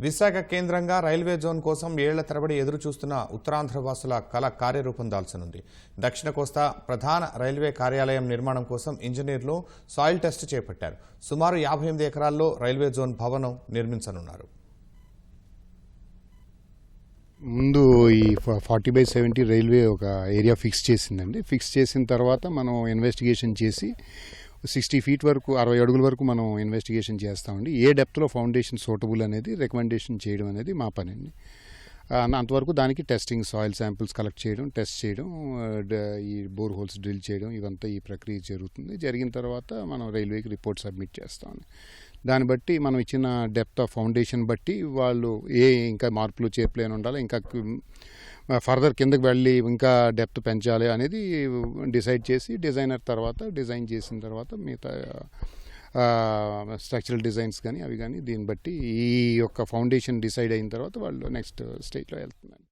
విశాఖ కేంద్రంగా railway zone కోసం ఏళ్ళ తరబడి ఎదురు చూస్తున్న ఉత్తరాంధ్ర వాసుల కళ కార్యరూపం దాల్చనుంది. దక్షిణ కోస్తా ప్రధాన రైల్వే కార్యాలయం నిర్మాణం కోసం ఇంజనీర్లు సాయిల్ టెస్ట్ చేపట్టారు. సుమారు యాభై ఎనిమిది ఎకరాల్లో రైల్వే జోన్ భవనం నిర్మించనున్నారు. ముందు ఈ ఫార్టీ బై సెవెంటీ రైల్వే ఒక ఏరియా ఫిక్స్ చేసిందండి. ఫిక్స్ చేసిన తర్వాత మనం ఇన్వెస్టిగేషన్ చేసి సిక్స్టీ ఫీట్ వరకు అరవై అడుగుల వరకు మనం ఇన్వెస్టిగేషన్ చేస్తామండి. ఏ డెప్త్లో ఫౌండేషన్ సూటబుల్ అనేది రికమెండేషన్ చేయడం అనేది మా పని అండి అంతవరకు దానికి టెస్టింగ్ సాయిల్ శాంపిల్స్ కలెక్ట్ చేయడం టెస్ట్ చేయడం ఈ బోర్ హోల్స్ డ్రిల్ చేయడం ఇవంతా ఈ ప్రక్రియ జరుగుతుంది. జరిగిన తర్వాత మనం రైల్వేకి రిపోర్ట్ సబ్మిట్ చేస్తాం దాన్ని బట్టి మనం ఇచ్చిన డెప్త్ ఆఫ్ ఫౌండేషన్ బట్టి వాళ్ళు ఏ ఇంకా మార్పులు చేర్పులు ఉండాలి ఇంకా ఫర్దర్ కిందకి వెళ్ళి ఇంకా డెప్త్ పెంచాలి అనేది డిసైడ్ చేసి డిజైనర్ తర్వాత డిజైన్ చేసిన తర్వాత మిగతా స్ట్రక్చరల్ డిజైన్స్ కానీ అవి కానీ దీన్ని బట్టి ఈ యొక్క ఫౌండేషన్ డిసైడ్ అయిన తర్వాత వాళ్ళు నెక్స్ట్ స్టేజ్లో వెళ్తున్నారు.